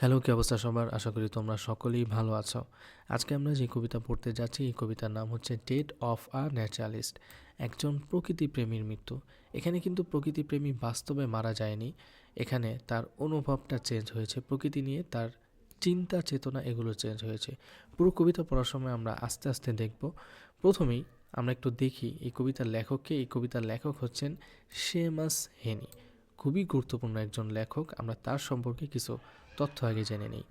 Hello, কী অবস্থা সবার? আশা করি তোমরা সকলেই ভালো আছো। আজকে আমরা যে কবিতা পড়তে যাচ্ছি, এই কবিতার নাম হচ্ছে ডেট অফ আ ন্যাচারালিস্ট একজন প্রকৃতিপ্রেমীর মৃত্যু। এখানে কিন্তু প্রকৃতিপ্রেমী বাস্তবে মারা যায়নি। এখানে তার অনুভবটা চেঞ্জ হয়েছে, প্রকৃতি নিয়ে তার চিন্তা চেতনা এগুলো চেঞ্জ হয়েছে। পুরো কবিতা পড়ার সময় আমরা আস্তে আস্তে দেখব। প্রথমেই আমরা একটু দেখি, এই কবিতার লেখককে, এই কবিতার লেখক হচ্ছেন শেমাস হেনি খুবই গুরুত্বপূর্ণ একজন লেখক। আমরা তার সম্পর্কে কিছু তথ্য আগে জেনে নিই।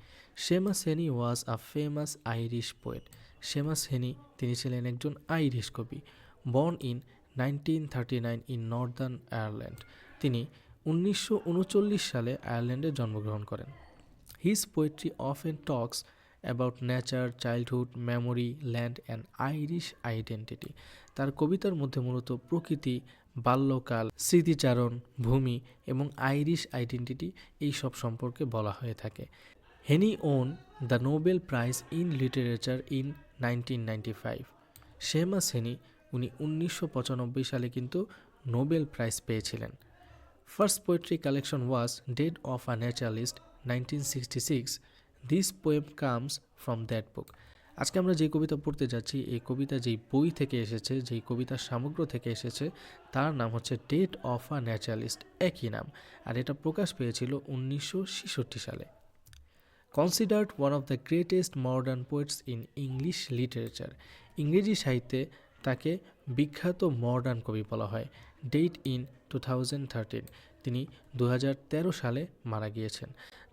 Seamus Heaney was a famous Irish poet. Seamus Heaney তিনি ছিলেন একজন আইরিশ কবি, born in nineteen thirty nine in Northern Ireland. তিনি উনিশশো উনচল্লিশ সালে আয়ারল্যান্ডে জন্মগ্রহণ করেন। হিজ পোয়েট্রি অফ and talks about nature, childhood, memory, land and Irish identity. তার কবিতার মধ্যে মূলত প্রকৃতি বাল্যকাল, স্মৃতিচারণ, ভূমি এবং আইরিশ আইডেন্টিটি এই সব সম্পর্কে বলা হয়ে থাকে। Heaney won the Nobel prize in literature in nineteen ninety five. Seamus Heaney, উনি উনিশশো পঁচানব্বই সালে কিন্তু নোবেল প্রাইজ পেয়েছিলেন। First poetry collection was death of a naturalist nineteen sixty six. This poem comes from that book. আজকে আমরা যে কবিতা পড়তে যাচ্ছি, এই কবিতা যেই বই থেকে এসেছে, যেই কবিতার সামগ্র থেকে এসেছে, তার নাম হচ্ছে ডেট অফ আ ন্যাচারালিস্ট একই নাম। আর এটা প্রকাশ পেয়েছিল উনিশশো ছেষট্টি সালে। Considered one of the greatest modern poets in English literature ইংরেজি সাহিত্যে তাকে বিখ্যাত মডার্ন কবি বলা হয়। ডেট ইন টু তিনি দু হাজার তেরো সালে মারা গিয়েছেন।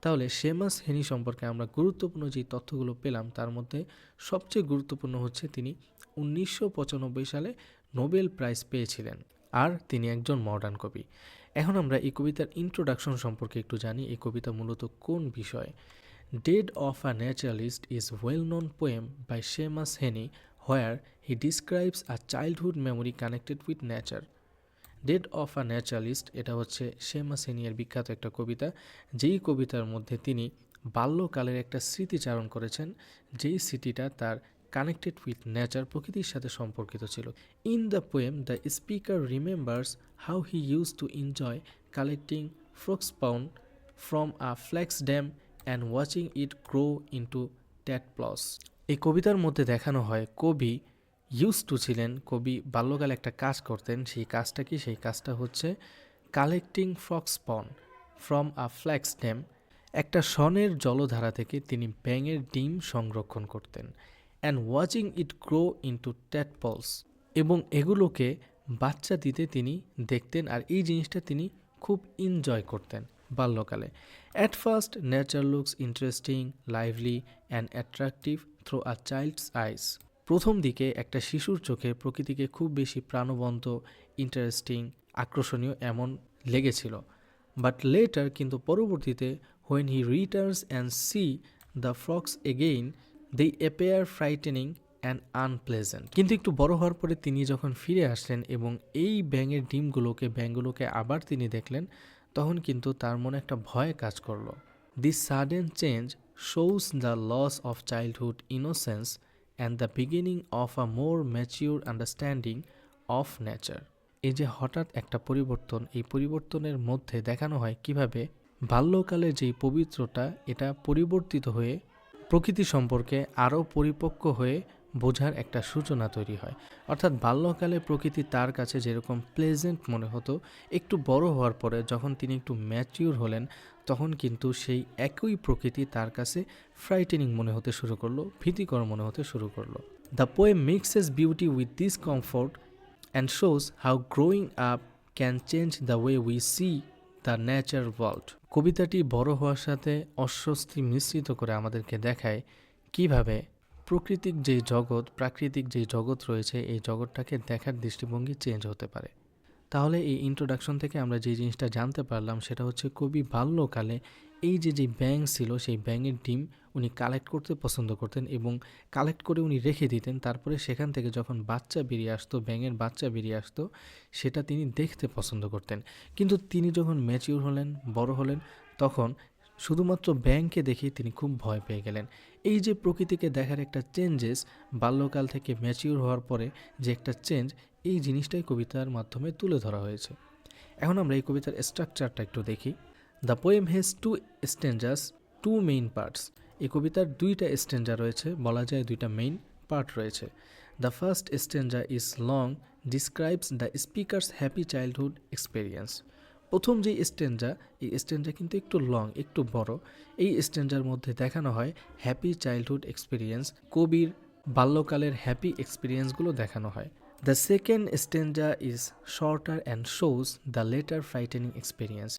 তাহলে শেমাস হেনি সম্পর্কে আমরা গুরুত্বপূর্ণ যে তথ্যগুলো পেলাম, তার মধ্যে সবচেয়ে গুরুত্বপূর্ণ হচ্ছে তিনি উনিশশো পঁচানব্বই সালে নোবেল প্রাইজ পেয়েছিলেন আর তিনি একজন মডার্ন কবি এখন আমরা এই কবিতার ইন্ট্রোডাকশন সম্পর্কে একটু জানি, এই কবিতা মূলত কোন বিষয়ে Dead of a Naturalist is well-known poem by Seamus Heaney, where he describes a childhood memory connected with nature. Death of a naturalist এটা হচ্ছে শেমাস হেনিয়ার বিখ্যাত একটা কবিতা। যেই কবিতার মধ্যে তিনি বাল্যকালের একটা স্মৃতিচারণ করেছেন, যেই স্মৃতিটা তার কানেক্টেড উইথ নেচার প্রকৃতির সাথে সম্পর্কিত ছিল। In the poem the speaker remembers how he use to enjoy collecting frogspawn from a flax dam and watching it grow into tadpoles এই কবিতার মধ্যে দেখানো হয় কবি ইউজ টু ছিলেন কবি বাল্যকালে একটা কাজ করতেন, সেই কাজটা কি? সেই কাজটা হচ্ছে collecting frogs spawn from a flax dam একটা সনের জলধারা থেকে তিনি ব্যাঙের ডিম সংরক্ষণ করতেন and watching it grow into tadpoles এবং এগুলোকে বাচ্চা দিতে তিনি দেখতেন আর এই জিনিসটা তিনি খুব এনজয় করতেন বাল্যকালে। At first nature looks interesting lively and attractive through a child's eyes প্রথম দিকে একটা শিশুর চোখে প্রকৃতিকে খুব বেশি প্রাণবন্ত ইন্টারেস্টিং আকর্ষণীয় এমন লেগেছিল। বাট লেটার কিন্তু পরবর্তীতে when he returns and see the frogs again they appear frightening and unpleasant কিন্তু একটু বড় হওয়ার পরে তিনি যখন ফিরে আসলেন এবং এই ব্যাঙের ডিমগুলোকে, ব্যাঙগুলোকে আবার তিনি দেখলেন, তখন কিন্তু তার মনে একটা ভয় কাজ করল। This sudden change shows the loss of childhood innocence and the beginning of a more mature understanding of nature এই যে হঠাৎ একটা পরিবর্তন, এই পরিবর্তনের মধ্যে দেখানো হয় কীভাবে বাল্যকালে যেই পবিত্রতা, এটা পরিবর্তিত হয়ে প্রকৃতি সম্পর্কে আরও পরিপক্ক হয়ে বোঝার একটা সূচনা তৈরি হয়। অর্থাৎ বাল্যকালে প্রকৃতি তার কাছে যেরকম প্লেজেন্ট মনে হতো, একটু বড় হওয়ার পরে যখন তিনি একটু ম্যাচিউর হলেন তখন কিন্তু সেই একই প্রকৃতি তার কাছে ফ্রাইটেনিং মনে হতে শুরু করল, ভীতিকর মনে হতে শুরু করল। The poem mixes beauty with this comfort and shows how growing up can change the way we see the nature world কবিতাটি বড় হওয়ার সাথে অস্বস্তি মিশ্রিত করে আমাদেরকে দেখায় কীভাবে প্রকৃতিক যেই জগৎ, প্রাকৃতিক যেই জগৎ রয়েছে, এই জগৎটাকে দেখার দৃষ্টিভঙ্গি চেঞ্জ হতে পারে। তাহলে এই ইন্ট্রোডাকশন থেকে আমরা যে জিনিসটা জানতে পারলাম সেটা হচ্ছে কবি বাল্যকালে এই যে যে ব্যাং ছিল সেই ব্যাঙের ডিম উনি কালেক্ট করতে পছন্দ করতেন এবং কালেক্ট করে উনি রেখে দিতেন। তারপরে সেখান থেকে যখন বাচ্চা বেরিয়ে আসতো, ব্যাঙের বাচ্চা বেরিয়ে আসতো, সেটা তিনি দেখতে পছন্দ করতেন। কিন্তু তিনি যখন ম্যাচিউর হলেন, বড় হলেন, তখন শুধুমাত্র ব্যাংকে দেখেই তিনি খুব ভয় পেয়ে গেলেন। এই যে প্রকৃতিকে দেখার একটা চেঞ্জেস বাল্যকাল থেকে ম্যাচিউর হওয়ার পরে যে একটা চেঞ্জ এই জিনিসটাই কবিতার মাধ্যমে তুলে ধরা হয়েছে। এখন আমরা এই কবিতার স্ট্রাকচারটা একটু দেখি। The poem has two stanzas two main parts এই কবিতার দুইটা স্টেঞ্জা রয়েছে, বলা যায় দুইটা মেইন পার্ট রয়েছে। The first stanza is long describes the speaker's happy childhood experience প্রথম যে স্টেঞ্জা এই স্টেঞ্জা কিন্তু একটু লং একটু বড়। এই স্টেঞ্জার মধ্যে দেখানো হয় হ্যাপি চাইল্ডহুড এক্সপিরিয়েন্স কবির বাল্যকালের হ্যাপি এক্সপিরিয়েন্সগুলো দেখানো হয়। The second stanza is shorter and shows the later frightening experience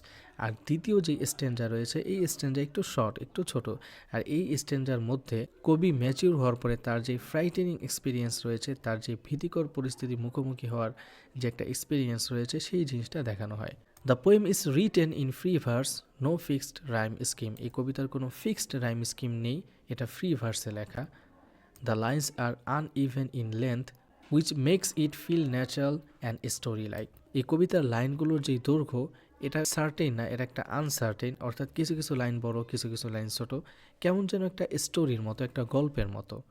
আর দ্বিতীয় যে স্টেঞ্জা রয়েছে, এই স্টেঞ্জা একটু শর্ট একটু ছোট। আর এই স্টেঞ্জার মধ্যে কবি ম্যাচিউর হওয়ার পরে তার যে ফ্রাইটেনিং এক্সপিরিয়েন্স রয়েছে, তার যে ভীতিকর পরিস্থিতি মুখোমুখি হওয়ার যে একটা এক্সপিরিয়েন্স রয়েছে, সেই জিনিসটা দেখানো হয়। The poem is written in free verse no fixed rhyme scheme এই কবিতার কোনো ফিক্সড রাইম স্কিম নেই, এটা ফ্রি ভার্সে লেখা। The lines are uneven in length which makes it feel natural and story like এই কবিতার লাইনগুলোর যে দৈর্ঘ্য, এটা সার্টেন না এটা একটা আনসার্টেন অর্থাৎ কিছু কিছু লাইন বড়, কিছু কিছু লাইন ছোট, কেমন যেন একটা স্টোরির মতো, একটা গল্পের মতো।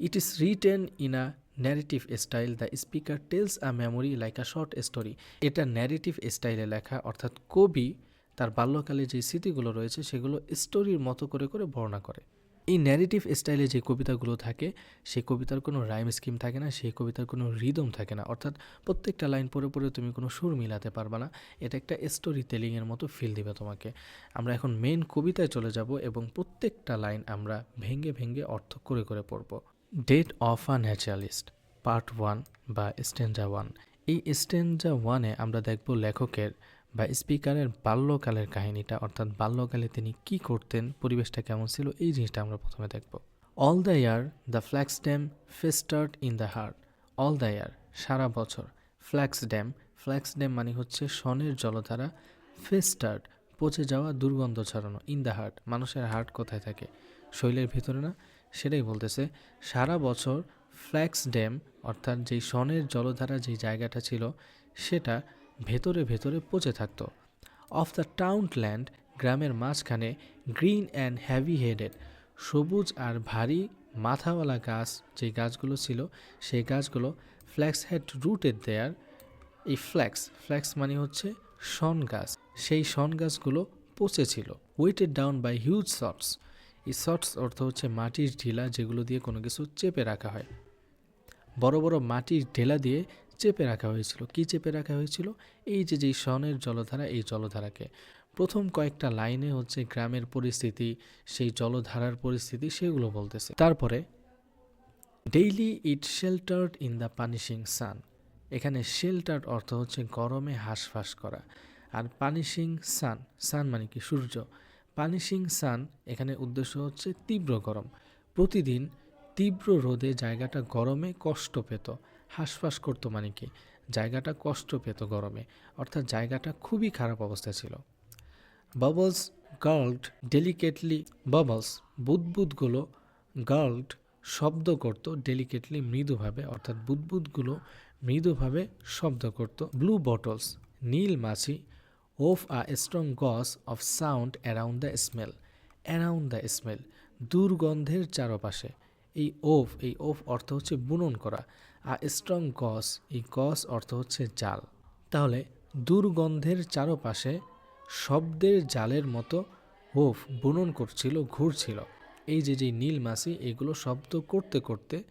It is written in a narrative style the speaker tells a memory like a short story এটা ন্যারেটিভ স্টাইলে লেখা, অর্থাৎ কবি তার বাল্যকালে যে স্মৃতিগুলো রয়েছে, সেগুলো স্টোরির মতো করে করে বর্ণনা করে। এই ন্যারেটিভ স্টাইলে যে কবিতাগুলো থাকে সেই কবিতার কোনো রাইম স্কিম থাকে না সেই কবিতার কোনো রিদম থাকে না। অর্থাৎ প্রত্যেকটা লাইন পড়ে পড়ে তুমি কোনো সুর মিলাতে পারবে না। এটা একটা স্টোরি টেলিংয়ের মতো ফিল দিবে তোমাকে। আমরা এখন মেন কবিতায় চলে যাব এবং প্রত্যেকটা লাইন আমরা ভেঙে ভেঙে অর্থ করে করে পড়ব। Death of a naturalist part one বা স্টেঞ্জা ওয়ান এই স্টেঞ্জা ওয়ানে আমরা দেখব লেখকের বা স্পিকারের বাল্যকালের কাহিনীটা, অর্থাৎ বাল্যকালে তিনি কি করতেন, পরিবেশটা কেমন ছিল, এই জিনিসটা আমরা প্রথমে দেখব। All the year the flax dam festered in the heart all the year সারা বছর ফ্ল্যাক্স ড্যাম ফ্ল্যাক্স ড্যাম মানে হচ্ছে সনের জলধারা ফেস্টার্ড পচে যাওয়া, দুর্গন্ধ ছড়ানো ইন দ্য হার্ট মানুষের হার্ট কোথায় থাকে? শৈলের ভিতরে না? সেটাই বলতেছে, সারা বছর ফ্ল্যাক্স ড্যাম অর্থাৎ যেই সনের জলধারা, যেই জায়গাটা ছিল, সেটা ভেতরে ভেতরে পচে থাকতো। অফ দ্য টাউন ল্যান্ড গ্রামের মাঝখানে গ্রিন অ্যান্ড হ্যাভি হেডেড সবুজ আর ভারী মাথাওয়ালা গাছ যে গাছগুলো ছিল, সেই গাছগুলো ফ্ল্যাক্স হেড রুটের দেয়ার এই ফ্ল্যাক্স ফ্ল্যাক্স মানে হচ্ছে শন গাছ। সেই শন গাছগুলো পচেছিল weighted down by huge sods এই শর্টস অর্থ হচ্ছে মাটির ঢিলা যেগুলো দিয়ে কোনো কিছু চেপে রাখা হয়। বড় বড় মাটির ঢেলা দিয়ে চেপে রাখা হয়েছিল। কি চেপে রাখা হয়েছিল? এই যে যেই সনের জলধারা, এই জলধারাকে। প্রথম কয়েকটা লাইনে হচ্ছে গ্রামের পরিস্থিতি, সেই জলধারার পরিস্থিতি, সেগুলো বলতেছে। তারপরে daily it sweltered in the punishing sun এখানে শেল্টার্ড অর্থ হচ্ছে গরমে হাঁসফাঁস করা। আর পানিশিং সান সান মানে কি? সূর্য। পানিশিং সান এখানে উদ্দেশ্য হচ্ছে তীব্র গরম। প্রতিদিন তীব্র রোদে জায়গাটা গরমে কষ্ট পেত। হাঁসফাঁস করতো মানে কি? জায়গাটা কষ্ট পেত গরমে। অর্থাৎ জায়গাটা খুবই খারাপ অবস্থা ছিল। বাবলস গার্লড ডেলিকেটলি বাবলস বুদবুদগুলো গার্লড শব্দ করত ডেলিকেটলি মৃদুভাবে। অর্থাৎ বুদবুদগুলো মৃদুভাবে শব্দ করত। ব্লু বটলস নীল মাছি wove a strong gauze of sound around the smell around the smell দুর্গন্ধের চারপাশে। এই ওফ এই ওফ অর্থ হচ্ছে বুনন করা। আর স্ট্রং গস, এই গস অর্থ হচ্ছে জাল। তাহলে দুর্গন্ধের চারপাশে শব্দের জালের মতো ওফ বুনন করছিল, ঘুরছিল। এই যে যে নীল মাছি, এগুলো শব্দ করতে করতে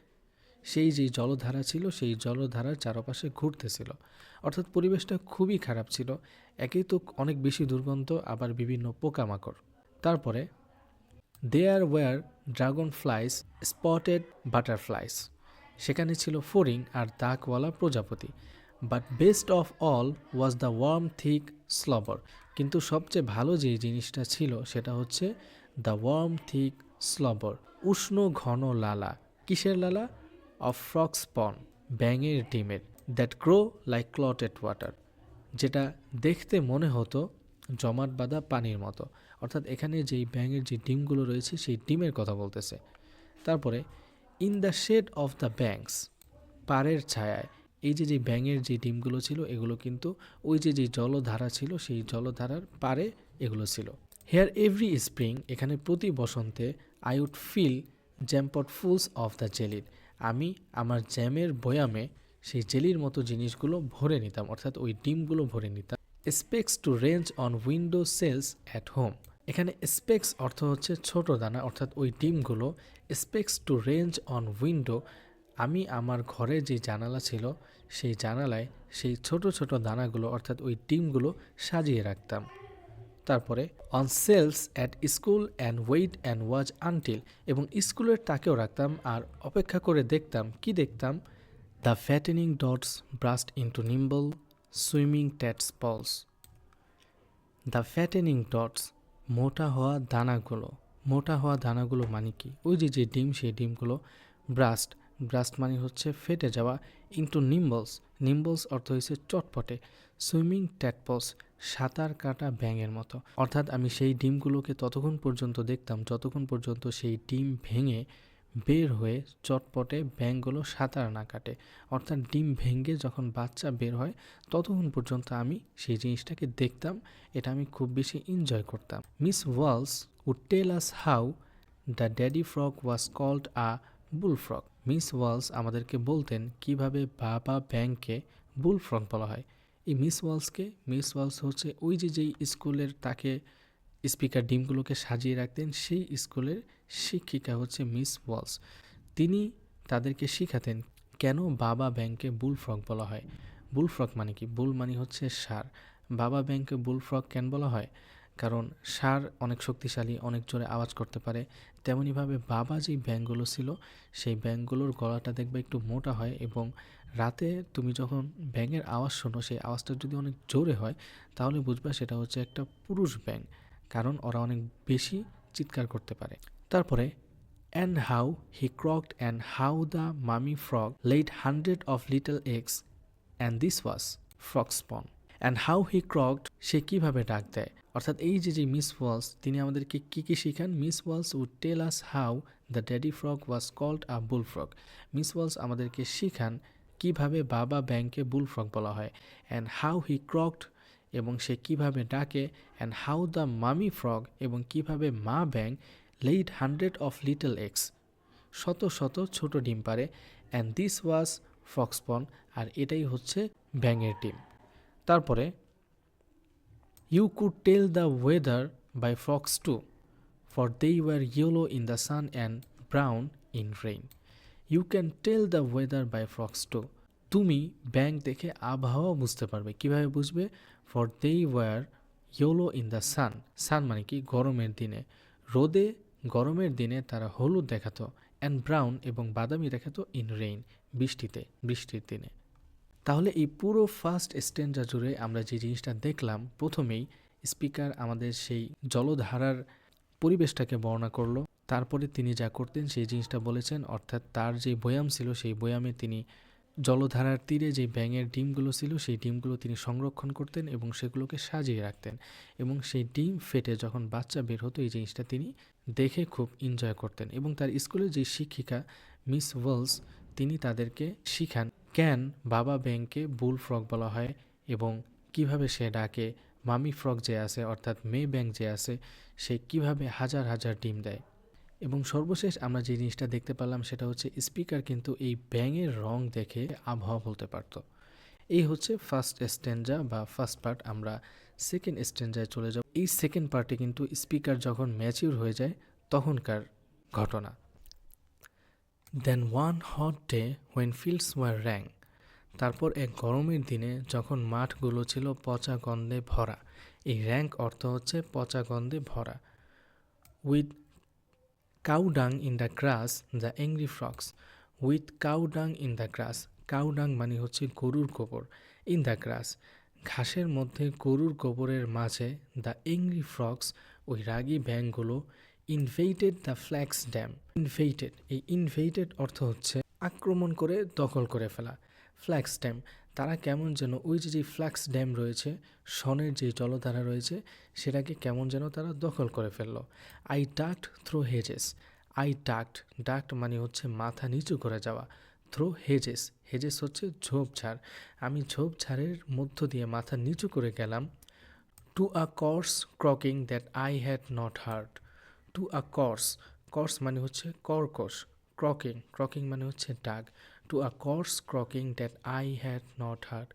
সেই যে জলধারা ছিল, সেই জলধারার চারপাশে ঘুরতেছিল। অর্থাৎ পরিবেশটা খুবই খারাপ ছিল। একেই তো অনেক বেশি দুর্গন্ধ, আবার বিভিন্ন পোকামাকড়। তারপরে there were dragonflies spotted butterflies সেখানে ছিল ফড়িং আর দাগওয়ালা প্রজাপতি। But best of all was the warm thick slobber কিন্তু সবচেয়ে ভালো যে জিনিসটা ছিল সেটা হচ্ছে দ্য ওয়ার্ম থিক স্লবর উষ্ণ, ঘন লালা। কিসের লালা? অফ ফ্রক্স পন ব্যাঙের ডিমের that grow like clotted water যেটা দেখতে মনে হতো জমাট বাঁধা পানির মতো। অর্থাৎ এখানে যেই ব্যাঙের যে ডিমগুলো রয়েছে, সেই ডিমের কথা বলতেছে। তারপরে in the shade of the banks, পাড়ের ছায়ায়। এই যে যে ব্যাঙের যে ডিমগুলো ছিল, এগুলো কিন্তু ওই যে যে জলধারা ছিল, সেই জলধারার পারে এগুলো ছিল। হেয়ার এভরি স্প্রিং এখানে প্রতি বসন্তে I would fill jampotfuls of the jellied আমি আমার জ্যামের বয়ামে সেই জেলির মতো জিনিসগুলো ভরে নিতাম, অর্থাৎ ওই ডিমগুলো ভরে নিতাম। Specks to range on window sills at home এখানে স্পেক্স অর্থ হচ্ছে ছোট দানা, অর্থাৎ ওই ডিমগুলো specks to range on window আমি আমার ঘরে যে জানালা ছিল, সেই জানালায় সেই ছোট ছোট দানাগুলো, অর্থাৎ ওই ডিমগুলো সাজিয়ে রাখতাম। তারপরে on sills at school and wait and watch until এবং স্কুলের তাকেও রাখতাম আর অপেক্ষা করে দেখতাম, কি দেখতাম? The fattening dots burst into nimble swimming tadpoles the fattening dots মোটা হওয়া দানাগুলো, মোটা হওয়া দানাগুলো মানে কি? ওই যে যে ডিম, সেই ডিমগুলো ব্রাস্ট। ব্রাস্ট মানে হচ্ছে ফেটে যাওয়া ইন্টু নিম্বলস নিম্বলস অর্থ হয়েছে চটপটে, সুইমিং ট্যাটপলস সাঁতার কাটা ব্যাঙের মতো। অর্থাৎ আমি সেই ডিমগুলোকে ততক্ষণ পর্যন্ত দেখতাম, যতক্ষণ পর্যন্ত সেই ডিম ভেঙে বের হয়ে চটপটে ব্যাঙগুলো সাঁতার না কাটে। অর্থাৎ ডিম ভেঙে যখন বাচ্চা বের হয়, ততক্ষণ পর্যন্ত আমি সেই জিনিসটাকে দেখতাম, এটা আমি খুব বেশি এনজয় করতাম। Miss Walls would tell us how the daddy frog was called a bullfrog Miss Walls আমাদেরকে বলতেন কীভাবে বাবা ব্যাংকে বুল ফ্রক বলা হয়। এই মিস ওয়ালসকে, মিস ওয়ালস হচ্ছে ওই যে যেই স্কুলের তাকে স্পিকার ডিমগুলোকে সাজিয়ে রাখতেন সেই স্কুলের শিক্ষিকা হচ্ছে মিস ওয়ালস। তিনি তাদেরকে শিখাতেন কেন বাবা ব্যাংকে বুল ফ্রক বলা হয়। বুল ফ্রক মানে কি? বুল মানে হচ্ছে সার। বাবা ব্যাংকে বুল ফ্রক কেন বলা হয়? কারণ সার অনেক শক্তিশালী, অনেক জোরে আওয়াজ করতে পারে। তেমনইভাবে বাবা যেই ব্যাংকগুলো ছিল, সেই ব্যাংকগুলোর গলাটা দেখবে একটু মোটা হয় এবং রাতে তুমি যখন ব্যাঙের আওয়াজ শোনো, সেই আওয়াজটা যদি অনেক জোরে হয়, তাহলে বুঝবা সেটা হচ্ছে একটা পুরুষ ব্যাঙ কারণ ওরা অনেক বেশি চিৎকার করতে পারে। তারপরে and how he croaked and how the mammy frog laid hundred of little eggs and this was frogspawn and how he croaked সে কীভাবে ডাক দেয়? অর্থাৎ এই যে যে মিস ওয়ালস, তিনি আমাদেরকে কী কী শিখান? Miss Walls would tell us how the daddy frog was called a bullfrog Miss Walls আমাদেরকে শিখান কীভাবে বাবা ব্যাংকে বুল ফ্রক বলা হয়। অ্যান্ড হাউ হি ক্রকড এবং সে কীভাবে ডাকে and how the mammy frog এবং কীভাবে মা ব্যাং laid hundred of little eggs শত শত ছোট ডিম পারে অ্যান্ড দিস ওয়াজ ফক্সপন আর এটাই হচ্ছে ব্যাঙের ডিম। তারপরে you could tell the weather by frogs too for they were yellow in the sun and brown in rain you can tell the weather by frogs too তুমি ব্যাংক দেখে আবহাওয়া বুঝতে পারবে। কীভাবে বুঝবে? For they were yellow in the sun sun মানে কি? গরমের দিনে। রোদে, গরমের দিনে তারা হলুদ দেখাতো অ্যান্ড ব্রাউন এবং বাদামি দেখাতো ইন রেইন বৃষ্টিতে, বৃষ্টির দিনে। তাহলে এই পুরো ফার্স্ট স্ট্যান্ডা জুড়ে আমরা যে জিনিসটা দেখলাম, প্রথমেই স্পিকার আমাদের সেই জলধারার পরিবেশটাকে বর্ণনা করল। তারপরে তিনি যা করতেন সেই জিনিসটা বলেছেন, অর্থাৎ তার যে বয়াম ছিল সেই বয়ামে তিনি জলধারার তীরে যে ব্যাঙের ডিমগুলো ছিল, সেই ডিমগুলো তিনি সংরক্ষণ করতেন এবং সেগুলোকে সাজিয়ে রাখতেন এবং সেই ডিম ফেটে যখন বাচ্চা বের হতো, এই জিনিসটা তিনি দেখে খুব এনজয় করতেন এবং তার স্কুলের যে শিক্ষিকা মিস ওয়েলস, তিনি তাদেরকে শিখান ক্যান বাবা ব্যাংকে বুল ফ্রক বলা হয় এবং কীভাবে সে ডাকে, মামি ফ্রক যে আছে অর্থাৎ মেয়ে ব্যাংক যে আছে, সে কীভাবে হাজার হাজার ডিম দেয়। এবং সর্বশেষ আমরা যে জিনিসটা দেখতে পেলাম সেটা হচ্ছে স্পিকার কিন্তু এই ব্যাঙের রং দেখে আবহাওয়া বলতে পারতো। এই হচ্ছে ফার্স্ট স্ট্যান্ডা বা ফার্স্ট পার্ট আমরা সেকেন্ড স্ট্যান্ডায় চলে যাব। এই সেকেন্ড পার্টে কিন্তু স্পিকার যখন ম্যাচিউর হয়ে যায়, তখনকার ঘটনা। Then one hot day when fields were rank তারপর এক গরমের দিনে যখন মাঠগুলো ছিল পচা গন্ধে ভরা, এই র্যাঙ্ক অর্থ হচ্ছে পচা গন্ধে ভরা। With cow dung in the grass the angry frogs with cow dung in the grass cow dung মানে হচ্ছে গরুর গোবর ইন দ্য গ্রাস ঘাসের মধ্যে গরুর গোবরের মাঝে দ্য এংরি ফ্রক্স ওই রাগী ব্যাংকগুলো invaded the flax dam invaded এই ইনভেটেড অর্থ হচ্ছে আক্রমণ করে দখল করে ফেলা। ফ্ল্যাক্স ড্যাম তারা কেমন যেন ওই যে যে ফ্ল্যাক্স ড্যাম রয়েছে, সনের যে জলধারা রয়েছে, সেটাকে কেমন যেন তারা দখল করে ফেলল। I ducked through hedges I ducked ducked মানে হচ্ছে মাথা নিচু করে যাওয়া। থ্রো হেজেস হেজেস হচ্ছে ঝোপঝাড় আমি ঝোপঝাড়ের মধ্য দিয়ে মাথা নিচু করে গেলাম। To a coarse croaking that I had not heard to a coarse coarse মানে হচ্ছে কর্কশ। ক্রকিং ক্রকিং মানে হচ্ছে ডাক to a coarse croaking that I had not heard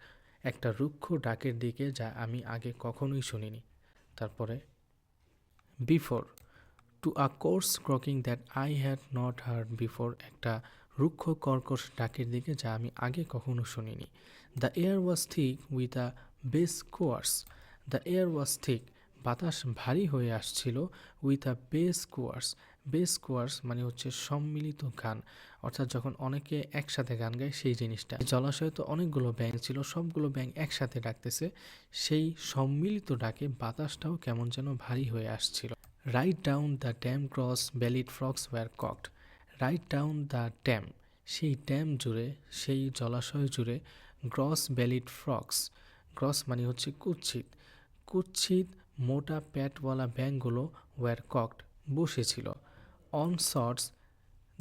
একটা রুক্ষ ডাকের দিকে যা আমি আগে কখনোই শুনিনি। তারপরে before to a coarse croaking that I had not heard before একটা রুক্ষ কর্কশ ডাকের দিকে যা আমি আগে কখনো শুনিনি। The air was thick with a bass chorus the air was thick বাতাস ভারী হয়ে আসছিল with a bass chorus bass chorus মানে হচ্ছে সম্মিলিত গান। অর্থাৎ যখন অনেকে একসাথে গান গায় সেই জিনিসটা। জলাশয়ে তো অনেকগুলো ব্যাঙ ছিল, সবগুলো ব্যাঙ একসাথে ডাকতেছে। সেই সম্মিলিত ডাকে বাতাসটাও কেমন যেন ভারী হয়ে আসছিল। Right down the dam gross bellied frogs were cocked right down the dam সেই ড্যাম জুড়ে, সেই জলাশয় জুড়ে গ্রস ব্যালিড ফ্রক্স গ্রস মানে হচ্ছে কুচ্ছিত কুচ্ছিত মোটা প্যাটওয়ালা ব্যাঙগুলো ওয়ার ককড বসেছিল। On sods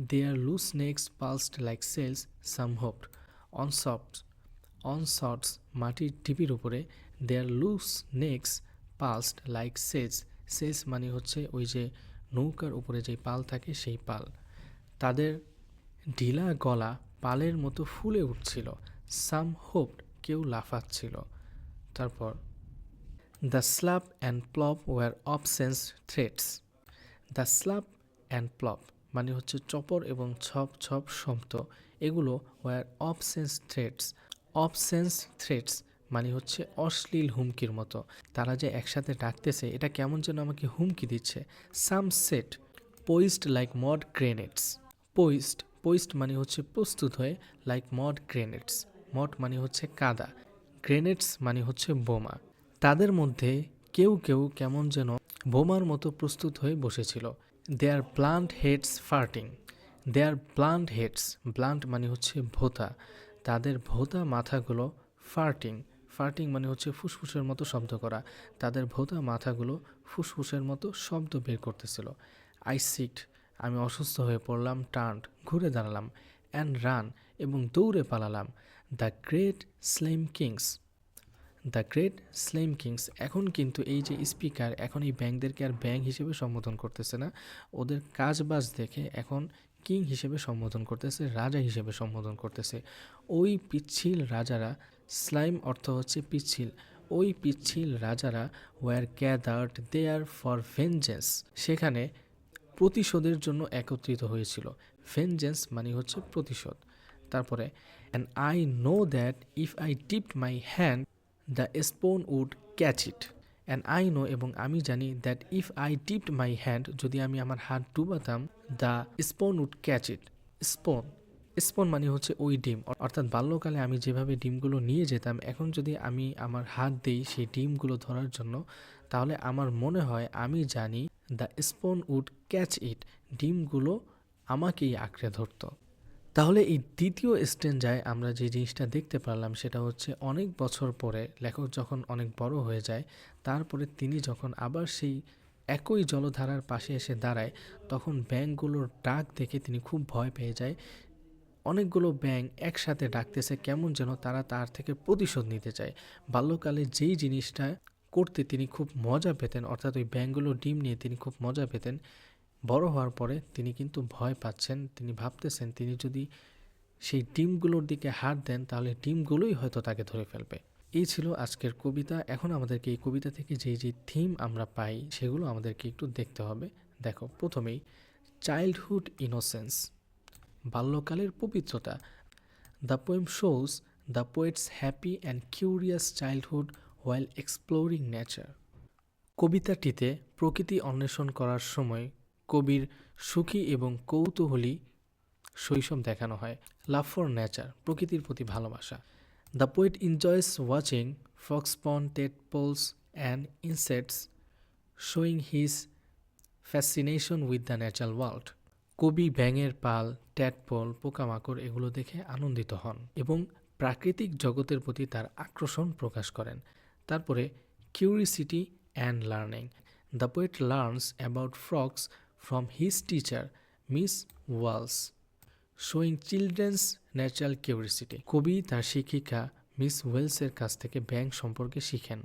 their loose necks pulsed like sails some hopped on soft on sods মাটির টিপির উপরে their loose necks pulsed like sails sails মানে হচ্ছে ওই যে নৌকার উপরে যে পাল থাকে, সেই পাল। তাদের ঢিলা গলা পালের মতো ফুলে উঠছিল। সাম হোপড কেউ লাফাচ্ছিল। তারপর the slap and plop were obscene threats the slap and plop মানে হচ্ছে চপর এবং ছপ ছপ শব্দ। এগুলো were obscene threats obscene threats মানে হচ্ছে অশ্লীল হুমকির মতো। তারা যে একসাথে ডাকতেছে, এটা কেমন যেন আমাকে হুমকি দিচ্ছে। Some sat poised like mud grenades poised poised মানে হচ্ছে প্রস্তুত হয়ে লাইক মড গ্রেনেডস মড মানে হচ্ছে কাদা। গ্রেনেডস মানে হচ্ছে বোমা। তাদের মধ্যে কেউ কেউ কেমন যেন বোমার মতো প্রস্তুত হয়ে বসেছিল। Their blunt heads farting their blunt heads blunt মানে হচ্ছে ভোতা। তাদের ভোতা মাথাগুলো ফার্টিং ফার্টিং মানে হচ্ছে ফুসফুসের মতো শব্দ করা। তাদের ভোতা মাথাগুলো ফুসফুসের মতো শব্দ বের করতেছিল। আই সিট আমি অসুস্থ হয়ে পড়লাম টার্ন ঘুরে দাঁড়ালাম অ্যান্ড রান এবং দৌড়ে পালালাম। The great slime kings the great slime kings. এখন কিন্তু এই যে স্পিকার, এখন এই ব্যাংকদেরকে আর ব্যাংক হিসেবে সম্বোধন করতেছে না। ওদের কাজবাজ দেখে এখন কিং হিসেবে সম্বোধন করতেছে, রাজা হিসেবে সম্বোধন করতেছে। ওই পিচ্ছিল রাজারা স্লাইম অর্থ হচ্ছে পিচ্ছিল, ওই পিচ্ছিল রাজারা were gathered there for vengeance সেখানে প্রতিশোধের জন্য একত্রিত হয়েছিল। ভেঞ্জেন্স মানে হচ্ছে প্রতিশোধ। তারপরে and I know that if I dipped my hand the spawn would catch it and I know এবং আমি জানি that if I dipped my hand যদি আমি আমার হাত ডুবাতাম the spawn would catch it spawn spawn মানে হচ্ছে ওই ডিম। অর্থাৎ বাল্যকালে আমি যেভাবে ডিমগুলো নিয়ে যেতাম, এখন যদি আমি আমার হাত দিই সেই ডিমগুলো ধরার জন্য, তাহলে আমার মনে হয় আমি জানি the spawn would catch it ডিমগুলো আমাকেই আঁকড়ে ধরতো। তাহলে এই দ্বিতীয় স্টেঞ্জায় আমরা যে জিনিসটা দেখতে পারলাম সেটা হচ্ছে অনেক বছর পরে লেখক যখন অনেক বড় হয়ে যায়, তারপরে তিনি যখন আবার সেই একই জলধারার পাশে এসে দাঁড়ায়, তখন ব্যাঙগুলোর ডাক দেখে তিনি খুব ভয় পেয়ে যায়। অনেকগুলো ব্যাঙ একসাথে ডাকতেছে কেমন যেন তারা তার থেকে প্রতিশোধ নিতে চায়। বাল্যকালে যেই জিনিসটা করতে তিনি খুব মজা পেতেন, অর্থাৎ ওই ব্যাঙগুলো ডিম নিয়ে তিনি খুব মজা পেতেন বড় হওয়ার পরে তিনি কিন্তু ভয় পাচ্ছেন, তিনি ভাবতেছেন তিনি যদি সেই ডিমগুলোর দিকে হাত দেন তাহলে ডিমগুলোই হয়তো তাকে ধরে ফেলবে। এই ছিল আজকের কবিতা। এখন আমাদেরকে এই কবিতা থেকে যেই যে থিম আমরা পাই সেগুলো আমাদেরকে একটু দেখতে হবে। দেখো, প্রথমেই চাইল্ডহুড ইনোসেন্স বাল্যকালের পবিত্রতা। The poem shows the poet's happy and curious childhood while exploring nature কবিতাটিতে প্রকৃতি অন্বেষণ করার সময় কবির সুখী এবং কৌতূহলী শৈশব দেখানো হয়। লাভ ফর নেচার প্রকৃতির প্রতি ভালোবাসা। The poet enjoys watching frogspawn tadpoles and insects showing his fascination with the natural world কবি ব্যাঙের পাল ট্যাটপল পোকামাকড় এগুলো দেখে আনন্দিত হন এবং প্রাকৃতিক জগতের প্রতি তার আকর্ষণ প্রকাশ করেন। তারপরে curiosity and learning the poet learns about frogs from his teacher Miss Walls showing children's natural curiosity কবি তার শিক্ষিকা মিস ওয়েলসের কাছ থেকে ব্যাঙ সম্পর্কে শিখেন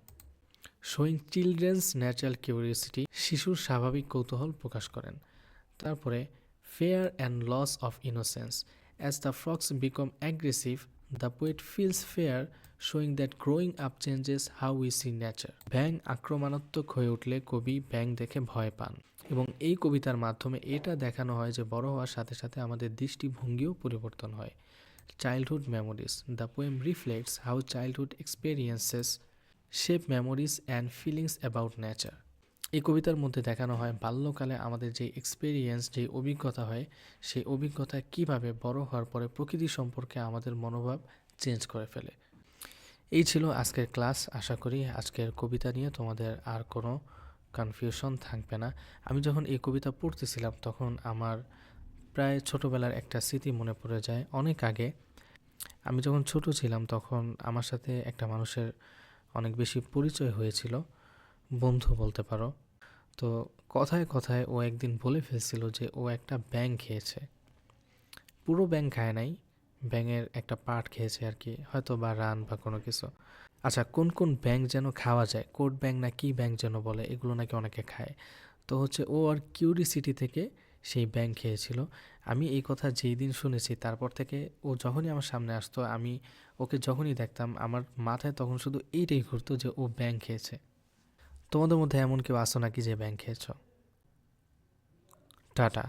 শোয়িং চিলড্রেন্স ন্যাচারাল কিউরিসিটি শিশুর স্বাভাবিক কৌতূহল প্রকাশ করেন। তারপরে fear and loss of innocence as the frogs become aggressive the poet feels fear showing that growing up changes how we see nature ব্যাং আক্রমণাত্মক হয়ে উঠলে কবি ব্যাং দেখে ভয় পান। এবং এই কবিতার মাধ্যমে এটা দেখানো হয় যে বড় হওয়ার সাথে সাথে আমাদের দৃষ্টিভঙ্গিও পরিবর্তন হয়। Childhood memories the poem reflects how childhood experiences shape memories and feelings about nature এই কবিতার মধ্যে দেখানো হয় বাল্যকালে আমাদের যে এক্সপেরিয়েন্স যে অভিজ্ঞতা হয়, সেই অভিজ্ঞতা কীভাবে বড় হওয়ার পরে প্রকৃতি সম্পর্কে আমাদের মনোভাব চেঞ্জ করে ফেলে। এই ছিল আজকের ক্লাস আশা করি আজকের কবিতা নিয়ে তোমাদের আর কোনো কনফিউশন থাকবে না। আমি যখন এই কবিতা পড়তেছিলাম, তখন আমার প্রায় ছোটোবেলার একটা স্মৃতি মনে পড়ে যায়। অনেক আগে আমি যখন ছোট ছিলাম, তখন আমার সাথে একটা মানুষের অনেক বেশি পরিচয় হয়েছিল, বন্ধু বলতে পারো। তো কথায় কথায় ও একদিন বলে ফেলছিল যে ও একটা ব্যাং খেয়েছে। পুরো ব্যাং খায় নাই, ব্যাঙের একটা পার্ট খেয়েছে আর কি হয়তো বা রান বা কোনো কিছু। আচ্ছা কোন কোন ব্যাংক যেন খাওয়া যায়? কোট ব্যাং না কি ব্যাংক যেন বলে? এগুলো নাকি অনেকে খায়। তো হচ্ছে ও আর কিউরিসিটি থেকে সেই ব্যাংক খেয়েছিল। আমি এই কথা যেই দিন শুনেছি, তারপর থেকে ও যখনই আমার সামনে আসতো, আমি ওকে যখনই দেখতাম, আমার মাথায় তখন শুধু এইটাই ঘুরতো যে ও ব্যাংক খেয়েছে। তোমাদের মধ্যে এমন কেউ আসো নাকি যে ব্যাংক খেয়েছ? টাটা।